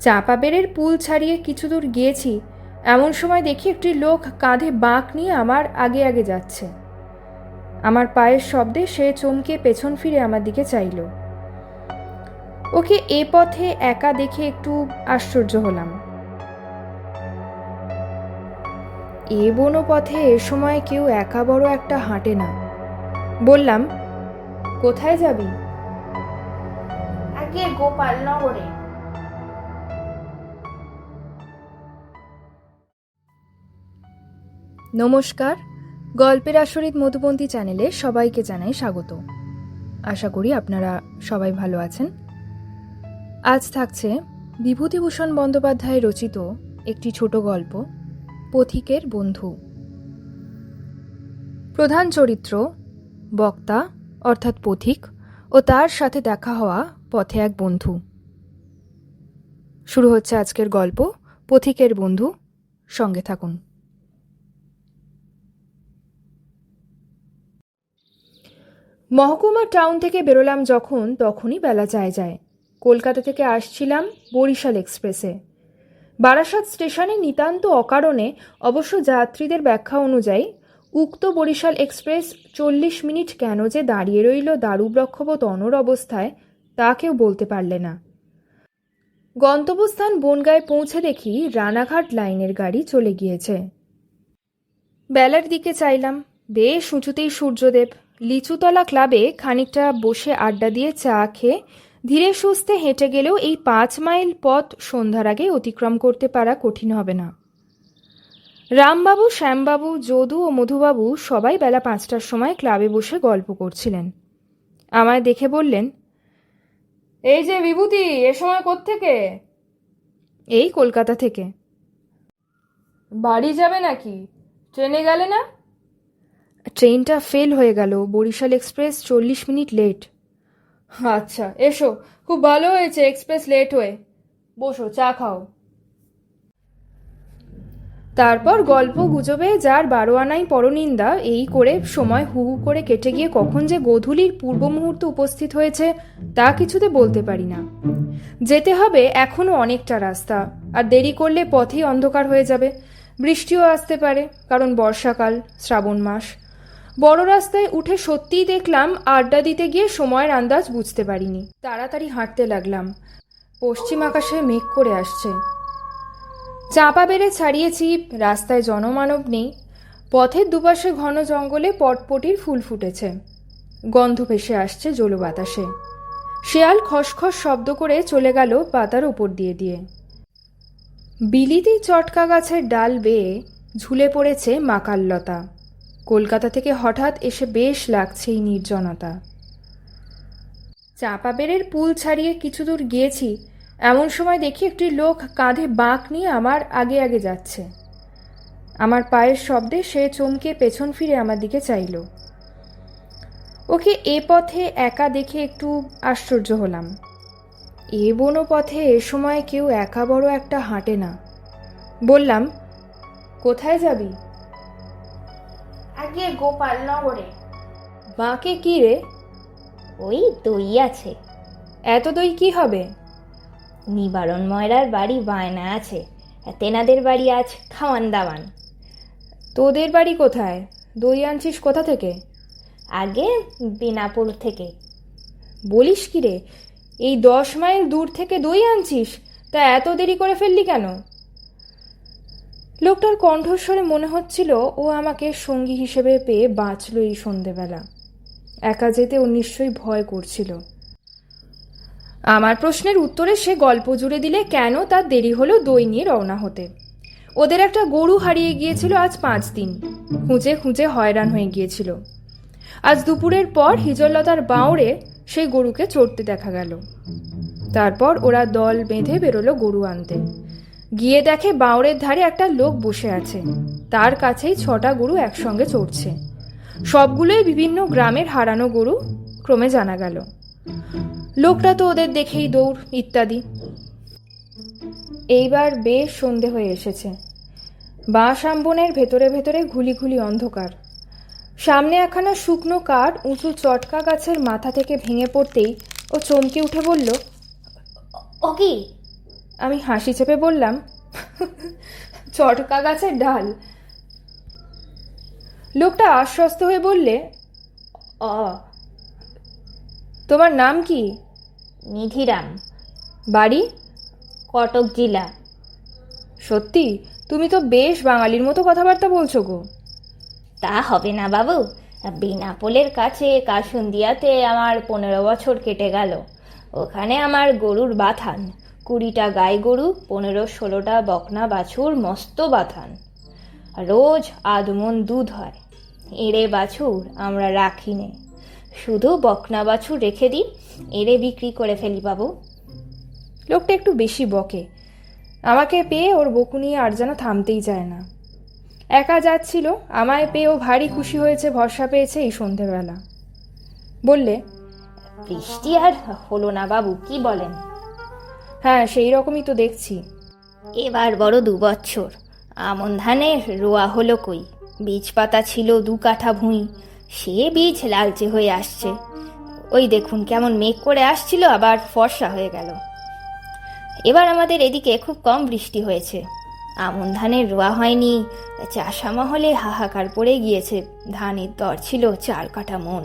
চাপা বেড়ের পুল ছাড়িয়ে কিছু দূর গিয়েছি, এমন সময় দেখি একটি লোক কাঁধে বাঁক নিয়ে আমার আগে আগে যাচ্ছে। আমার পায়ের শব্দে সে চমকে পেছন ফিরে আমার দিকে চাইল। ওকে এ পথে একা দেখে একটু আশ্চর্য হলাম। এ বনো পথে এ সময় কেউ একা বড় একটা হাঁটে না। বললাম, কোথায় যাবি? আগে গোপালনগরে। নমস্কার। গল্পের আসরিত মধুপন্থী চ্যানেলে সবাইকে জানাই স্বাগত। আশা করি আপনারা সবাই ভালো আছেন। আজ থাকছে বিভূতিভূষণ বন্দ্যোপাধ্যায় রচিত একটি ছোট গল্প, পথিকের বন্ধু। প্রধান চরিত্র বক্তা, অর্থাৎ পথিক, ও তার সাথে দেখা হওয়া পথে এক বন্ধু। শুরু হচ্ছে আজকের গল্প, পথিকের বন্ধু। সঙ্গে থাকুন। মহকুমা টাউন থেকে বেরোলাম যখন, তখনই বেলা যায় যায়। কলকাতা থেকে আসছিলাম বরিশাল এক্সপ্রেসে। বারাসাত স্টেশনে নিতান্ত অকারণে, অবশ্য যাত্রীদের ব্যাখ্যা অনুযায়ী, উক্ত বরিশাল এক্সপ্রেস চল্লিশ মিনিট কেন যে দাঁড়িয়ে রইল দারুব্রক্ষবত অনর অবস্থায়, তা কেউ বলতে পারলে না। গন্তব্যস্থান বনগায় পৌঁছে দেখি রানাঘাট লাইনের গাড়ি চলে গিয়েছে। বেলার দিকে চাইলাম, বেশ উঁচুতেই সূর্যদেব লিচুতলা ক্লাবে খানিকটা বসে আড্ডা দিয়ে চা খেয়ে ধীরে সুস্থে হেঁটে গেলেও এই পাঁচ মাইল পথ সন্ধ্যার আগে অতিক্রম করতে পারা কঠিন হবে না। রামবাবু, শ্যামবাবু, যদু ও মধুবাবু সবাই বেলা পাঁচটার সময় ক্লাবে বসে গল্প করছিলেন। আমায় দেখে বললেন, এই যে বিভূতি, এ সময় থেকে এই কলকাতা থেকে। বাড়ি যাবে নাকি? ট্রেনে গেলে না? ট্রেনটা ফেল হয়ে গেল। বরিশাল এক্সপ্রেস চল্লিশ মিনিট লেট। আচ্ছা এসো। খুব ভালো হয়েছে এক্সপ্রেস লেট হয়ে। বসো চা খাও। তারপর গল্প গুজবে যার বারো আনাই পরনিন্দা এই করে সময় হু হু করে কেটে গিয়ে কখন যে গোধূলির পূর্ব মুহূর্ত উপস্থিত হয়েছে তা কিছুতে বলতে পারি না। যেতে হবে এখনও অনেকটা রাস্তা আর দেরি করলে পথেই অন্ধকার হয়ে যাবে। বৃষ্টিও আসতে পারে কারণ বর্ষাকাল শ্রাবণ মাস। বড় রাস্তায় উঠে সত্যিই দেখলাম আড্ডা দিতে গিয়ে সময়ের আন্দাজ বুঝতে পারিনি। তাড়াতাড়ি হাঁটতে লাগলাম। পশ্চিম আকাশে মেঘ করে আসছে। চাপা বেড়ে ছাড়িয়েছি, রাস্তায় জনমানব নেই। পথের দুপাশে ঘন জঙ্গলে পটপটির ফুল ফুটেছে। গন্ধ ভেসে আসছে জলো বাতাসে। শেয়াল খসখস শব্দ করে চলে গেল পাতার উপর দিয়ে দিয়ে। বিলিতি চটকা গাছের ডাল বেয়ে ঝুলে পড়েছে মাকাল্লতা। কলকাতা থেকে হঠাৎ এসে বেশ লাগছে এই নির্জনতা। চাপা বেড়ের পুল ছাড়িয়ে কিছু দূর গিয়েছি, এমন সময় দেখি একটি লোক কাঁধে বাঁক নিয়ে আমার আগে আগে যাচ্ছে। আমার পায়ের শব্দে সে চমকে পেছন ফিরে আমার দিকে চাইল। ওকে এ পথে একা দেখে একটু আশ্চর্য হলাম। এ বনো পথে এ সময় কেউ একা বড় একটা হাঁটে না। বললাম, কোথায় যাবি? আগে গোপালনগরে বাঁকে কি রে? ওই দই আছে। এত দই কি হবে? নিবারণ ময়রার বাড়ি বায়না আছে। আর তেনাদের বাড়ি আজ খাওয়ান দাওয়ান। তোদের বাড়ি কোথায়? দই আনছিস কোথা থেকে? আগে বেনাপুর থেকে। বলিস কি রে? এই দশ মাইল দূর থেকে দই আনছিস? তা এত দেরি করে ফেললি কেন? লোকটার কণ্ঠস্বরে মনে হচ্ছিল ও আমাকে সঙ্গী হিসেবে পেয়ে বাঁচল এই সন্ধেবেলা। একা যেতে ও নিশ্চয়ই ভয় করছিল। আমার প্রশ্নের উত্তরে সে গল্প জুড়ে দিলে কেন তার দেরি হলো দই নিয়ে রওনা হতে। ওদের একটা গরু হারিয়ে গিয়েছিল আজ পাঁচ দিন। খুঁজে খুঁজে হয়রান হয়ে গিয়েছিল। আজ দুপুরের পর হিজললতার বাঁওড়ে সেই গরুকে চড়তে দেখা গেল। তারপর ওরা দল বেঁধে বেরোলো গরু আনতে। গিয়ে দেখে বাঁওড়ের ধারে একটা লোক বসে আছে। তার কাছেই ছটা গরু একসঙ্গে চড়ছে। সবগুলোই বিভিন্ন গ্রামের হারানো গরু, ক্রমে জানা গেল। লোকটা তো ওদের দেখেই দৌড়, ইত্যাদি। এইবার বেশ সন্ধে হয়ে এসেছে। বাঁশ আম্বনের ভেতরে ভেতরে ঘুলি ঘুলি অন্ধকার। সামনে একখানা শুকনো কাঠ উঁচু চটকা গাছের মাথা থেকে ভেঙে পড়তেই ও চমকে উঠে বলল, ও কি? আমি হাসি চেপে বললাম চটকা গাছের ডাল। লোকটা আশ্বস্ত হয়ে বললে অ তোমার নাম কি? নিধিরাম। বাড়ি? কটক জেলা। সত্যি? তুমি তো বেশ বাঙালির মতো কথাবার্তা বলছো গো। তা হবে না বাবু। বেনাপোলের কাছে কাসুন্দিয়াতে আমার পনেরো বছর কেটে গেল। ওখানে আমার গরুর বাথান। কুড়িটা গাই গরু, পনেরো, ষোলোটা বকনা, বাছুর, মস্ত বাথান। রোজ আধমন দুধ হয়। এড়ে বাছুর, আমরা রাখি নে। শুধু বকনা বাছুর রেখে দিই এড়ে বিক্রি করে ফেলি বাবু। লোকটা একটু বেশি বকে। আমাকে পেয়ে ওর বকুনি আর যেন থামতেই চায় না। একা যাচ্ছিল, আমায় পেয়ে ও ভারী খুশি হয়েছে, ভরসা পেয়েছে এই সন্ধেবেলা। বললে, বৃষ্টি আর হলো না বাবু, কি বলেন? হ্যাঁ সেই রকমই তো দেখছি। এবার বড় দু বছর। আমন ধানের রোয়া হলো কই? বীজ পাতা ছিল দু কাঠা ভুঁই। সে বীজ লালচে হয়ে আসছে। ওই দেখুন, কেমন মেঘ করে আসছিল, আবার ফর্সা হয়ে গেল। এবার আমাদের এদিকে খুব কম বৃষ্টি হয়েছে। আমন ধানের রোয়া হয়নি। চাষা মহলে হাহাকার পড়ে গিয়েছে। ধানের দর ছিল চার কাঠা মন।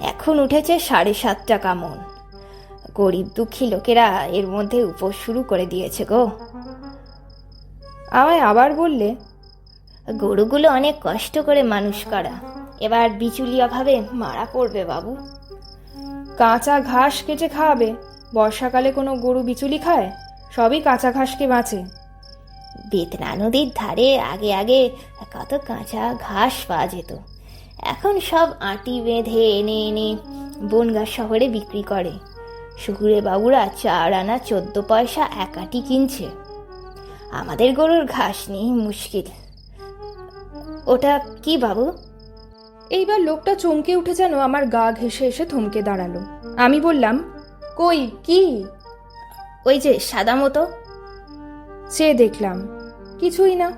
এখন উঠেছে সাড়ে সাত টাকা মন গরিব দুঃখী লোকেরা এর মধ্যে উপোস শুরু করে দিয়েছে গো। আমায় আবার বললে গরুগুলো অনেক কষ্ট করে মানুষ করা এবার বিচুলি অভাবে মারা পড়বে বাবু। কাঁচা ঘাস কেটে খাওয়াবে বর্ষাকালে কোনো গরু বিচুলি খায়? সবই কাঁচা ঘাসকে বাঁচে। বেতনা নদীর ধারে আগে আগে কত কাঁচা ঘাস পাওয়া যেত। এখন সব আটি বেঁধে এনে এনে বনগা শহরে বিক্রি করে। শহুরে বাবুরা চার আনা চোদ্দ পয়সা এক আটি কিনছে। আমাদের গরুর ঘাস নেই মুশকিল। ওটা কি বাবু? এইবার লোকটা চমকে উঠে যেন আমার গা ঘেসে এসে থমকে দাঁড়াল। আমি বললাম কই কি? ওই যে সাদা মতো। চেয়ে দেখলাম কিছুই না।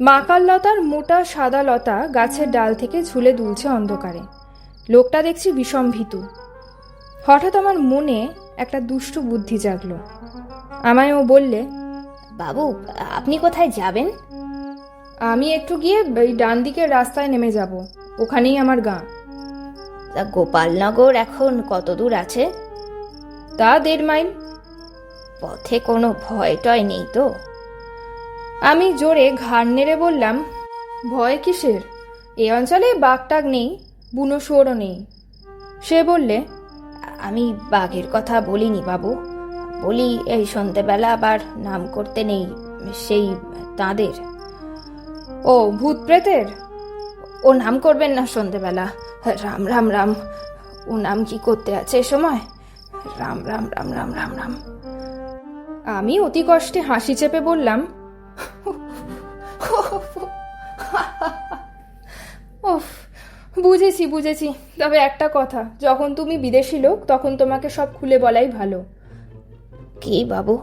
মাকাল লতার মোটা সাদা লতা গাছের ডাল থেকে ঝুলে দুলছে অন্ধকারে। লোকটা দেখছি বিষম ভীতু। হঠাৎ আমার মনে একটা দুষ্টু বুদ্ধি জাগলো। আমায় ও বললে বাবু আপনি কোথায় যাবেন? আমি একটু গিয়ে এই ডান দিকের রাস্তায় নেমে যাব ওখানেই আমার গাঁ। তা গোপালনগর এখন কত দূর আছে? তা দেড় মাইল। পথে কোনো ভয় টয় নেই তো? আমি জোরে ঘাড় নেড়ে বললাম ভয় কিসের? এ অঞ্চলে বাঘটাগ নেই বুনো শুয়োরও নেই। সে বললে আমি বাঘের কথা বলিনি বাবু। বলি এই সন্ধেবেলা আবার নাম করতে নেই, সেই তাঁদের। ও ভূত প্রেতের ও নাম করবেন না সন্ধেবেলা রাম রাম রাম। ও নাম কি করতে আছে এ সময়? রাম রাম রাম রাম রাম রাম। আমি অতি কষ্টে হাসি চেপে বললাম বুঝেছি বুঝেছি। তবে একটা কথা যখন তুমি বিদেশি লোক তখন তোমাকে সব খুলে বলাই ভালো। কি বাবু?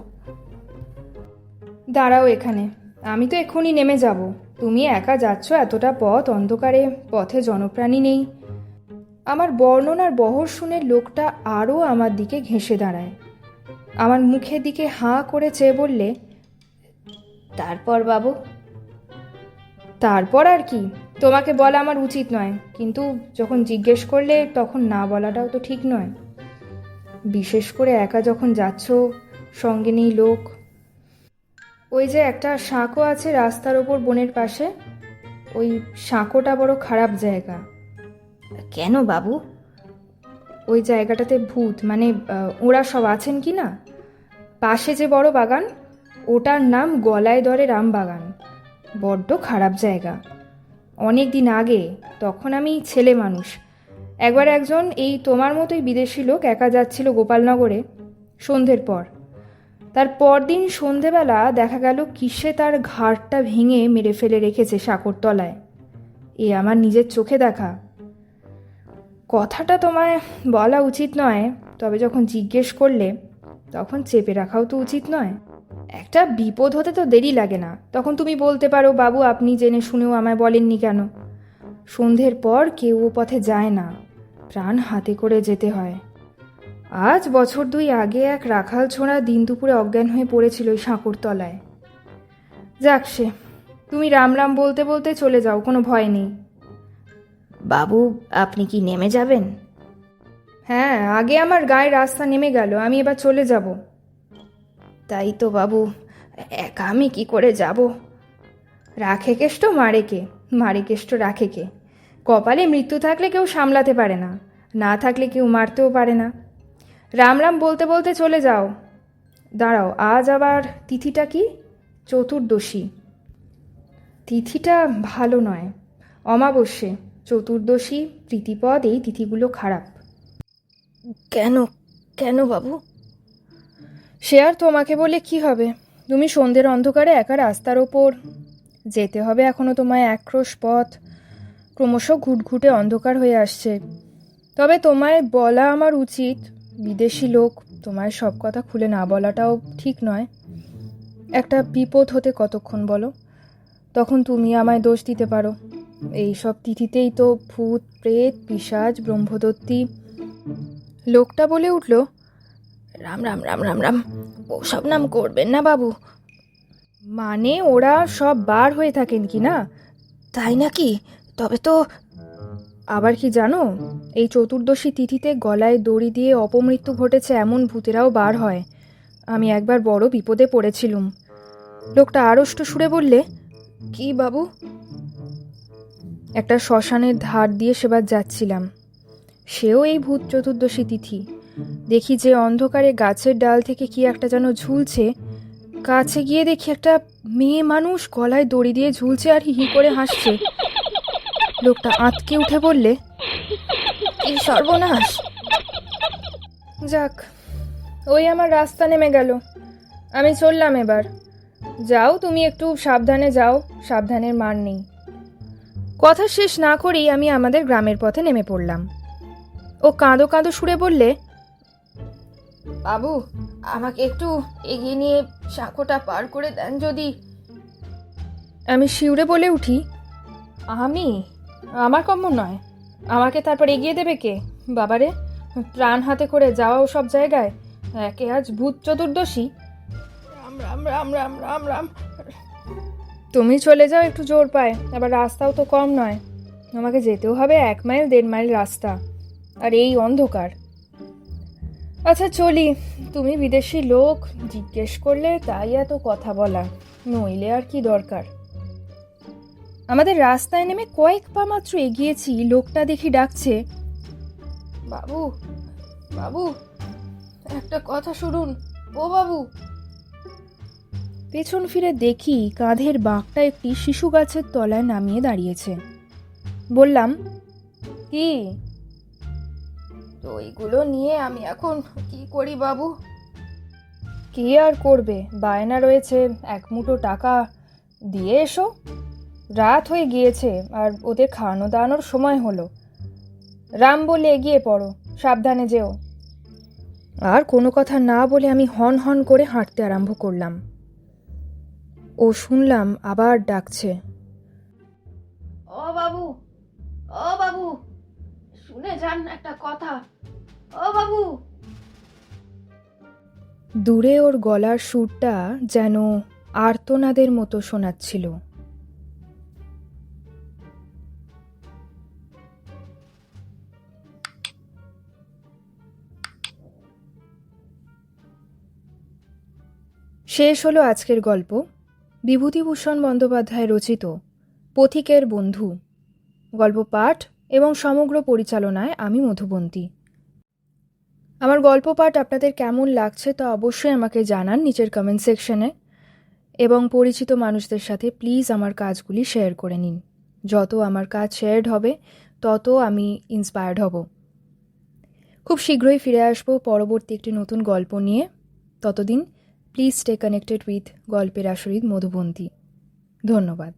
দাঁড়াও এখানে আমি তো এক্ষুনি নেমে যাব। তুমি একা যাচ্ছ এতটা পথ অন্ধকারে পথে জনপ্রাণী নেই। আমার বর্ণনার বহর শুনে লোকটা আরও আমার দিকে ঘেঁষে দাঁড়ায়। আমার মুখের দিকে হাঁ করে চেয়ে বললে তারপর বাবু? তারপর আর কি? তোমাকে বলা আমার উচিত নয় কিন্তু যখন জিজ্ঞেস করলে তখন না বলাটাও তো ঠিক নয়। বিশেষ করে একা যখন যাচ্ছ সঙ্গে নেই লোক। ওই যে একটা সাঁকো আছে রাস্তার ওপর বনের পাশে ওই সাঁকোটা বড় খারাপ জায়গা। কেন বাবু? ওই জায়গাটাতে ভূত মানে ওরা সব আছেন কি না? পাশে যে বড় বাগান ওটার নাম গলায় দরে রাম বাগান বড্ড খারাপ জায়গা। অনেক দিন আগে, তখন আমি ছেলে মানুষ। একবার একজন এই তোমার মতোই বিদেশি লোক একা যাচ্ছিল গোপালনগরে সন্ধ্যের পর। তার পরদিন সন্ধেবেলা দেখা গেল কিসে তার ঘাড়টা ভেঙে মেরে ফেলে রেখেছে সাঁকোর তলায় এ আমার নিজের চোখে দেখা। কথাটা তোমায় বলা উচিত নয়, তবে যখন জিজ্ঞেস করলে, তখন চেপে রাখাও তো উচিত নয়। একটা বিপদ হতে তো দেরি লাগে না। তখন তুমি বলতে পারো বাবু আপনি জেনে শুনেও আমায় বলেননি কেন? সন্ধ্যের পর কেউ ও পথে যায় না। প্রাণ হাতে করে যেতে হয়। আজ বছর দুই আগে এক রাখাল ছোঁড়া দিন দুপুরে অজ্ঞান হয়ে পড়েছিল ওই সাঁকোর তলায়। যাক সে তুমি রাম রাম বলতে বলতে চলে যাও কোনো ভয় নেই। বাবু আপনি কি নেমে যাবেন? হ্যাঁ আগে আমার গায়ে রাস্তা নেমে গেল আমি এবার চলে যাব। তাই তো বাবু, একা আমি কি করে যাব? রাখে কেষ্ট মারে কে মারে কেষ্ট রাখে কে কপালে মৃত্যু থাকলে কেউ সামলাতে পারে না না থাকলে কেউ মারতেও পারে না। রাম রাম বলতে বলতে চলে যাও। দাঁড়াও, আজ আবার তিথিটা কি? চতুর্দশী। তিথিটা ভালো নয়। অমাবস্যে, চতুর্দশী, প্রীতিপদ, এই তিথিগুলো খারাপ। কেন কেন বাবু? সে আর তোমাকে বলে কি হবে? তুমি সন্ধ্যের অন্ধকারে একা রাস্তার ওপর। যেতে হবে এখনও তোমায় একক্রোশ পথ। ক্রমশ ঘুটঘুটে অন্ধকার হয়ে আসছে। তবে তোমায় বলা আমার উচিত, বিদেশি লোক, তোমায় সব কথা খুলে না বলাটাও ঠিক নয়। একটা বিপদ হতে কতক্ষণ বলো? তখন তুমি আমায় দোষ দিতে পারো। এই সব তিথিতেই তো ভূত, প্রেত, পিসাজ, ব্রহ্মদত্তী। লোকটা বলে উঠল রাম রাম রাম রাম রাম। ওসব নাম করবেন না বাবু। মানে ওরা সব বার হয়ে থাকেন কি না? তাই নাকি? তবে তো আবার কি জানো? এই চতুর্দশী তিথিতে গলায় দড়ি দিয়ে অপমৃত্যু ঘটেছে এমন ভূতেরাও বার হয়। আমি একবার বড় বিপদে পড়েছিলুম। লোকটা আড়ষ্ট সুরে বললে, কি বাবু? একটা শ্মশানের ধার দিয়ে সেবার যাচ্ছিলাম। সেও এই ভূত চতুর্দশী তিথি। দেখি যে অন্ধকারে গাছের ডাল থেকে কি একটা যেন ঝুলছে। কাছে গিয়ে দেখি একটা মেয়ে মানুষ গলায় দড়ি দিয়ে ঝুলছে আর হি হি করে হাসছে। লোকটা আঁতকে উঠে বললে, কি সর্বনাশ! যাক, ওই আমার রাস্তা নেমে গেল। আমি চললাম এবার। যাও, তুমি একটু সাবধানে যাও, সাবধানের মার নেই। কথা শেষ না করেই আমি আমাদের গ্রামের পথে নেমে পড়লাম। ও কাঁদো কাঁদো সুরে বললে বাবু আমাকে একটু এগিয়ে নিয়ে সাঁকোটা পার করে দেন যদি। আমি শিউরে বলে উঠি আমি? আমার কম্য নয়। আমাকে তারপর এগিয়ে দেবে কে? বাবারে প্রাণ হাতে করে যাওয়াও সব জায়গায়। একে আজ ভূত চতুর্দশী। রাম রাম রাম রাম রাম রাম। তুমি চলে যাও একটু জোর পায়। আবার রাস্তাও তো কম নয়। আমাকে যেতেও হবে এক মাইল দেড় মাইল রাস্তা। আর এই অন্ধকার। আচ্ছা চলি। তুমি বিদেশি লোক, জিজ্ঞেস করলে তাই এত কথা বলা। নইলে আর কি দরকার? আমাদের রাস্তায় নেমে কয়েক পা মাত্র এগিয়েছি, লোকটা দেখি ডাকছে। বাবু বাবু, একটা কথা শুনুন। ও বাবু। পেছন ফিরে দেখি কাঁধের বাঁকটা একটি শিশু গাছের তলায় নামিয়ে দাঁড়িয়েছে। বললাম, কি? তো এইগুলো নিয়ে আমি এখন কি করি বাবু? কি আর করবে? বায়না রয়েছে এক মুঠো টাকা দিয়ে এসো। রাত হয়ে গিয়েছে আর ওদের খাওয়ানো দাওয়ানোর সময় হলো। রাম বলে এগিয়ে পড়ো সাবধানে যেও। আর কোনো কথা না বলে আমি হন হন করে হাঁটতে আরম্ভ করলাম। ও শুনলাম আবার ডাকছে। ও বাবু ও বাবু শুনে যান একটা কথা। ও বাবু। দূরে ওর গলার সুরটা যেন আর্তনাদের মতো শোনাচ্ছিল। শেষ হলো আজকের গল্প। বিভূতিভূষণ বন্দ্যোপাধ্যায় রচিত পথিকের বন্ধু। গল্প পাঠ এবং সমগ্র পরিচালনায় আমি মধুবন্তী। আমার গল্প পাঠ আপনাদের কেমন লাগছে তা অবশ্যই আমাকে জানান নিচের কমেন্ট সেকশনে এবং পরিচিত মানুষদের সাথে প্লিজ আমার কাজগুলি শেয়ার করে নিন। যত আমার কাজ শেয়ার্ড হবে, তত আমি ইন্সপায়ার্ড হব। খুব শীঘ্রই ফিরে আসব পরবর্তী একটি নতুন গল্প নিয়ে। ততদিন প্লিজ স্টে কানেক্টেড উইথ গল্পের আসরিত মধুবন্তী। ধন্যবাদ।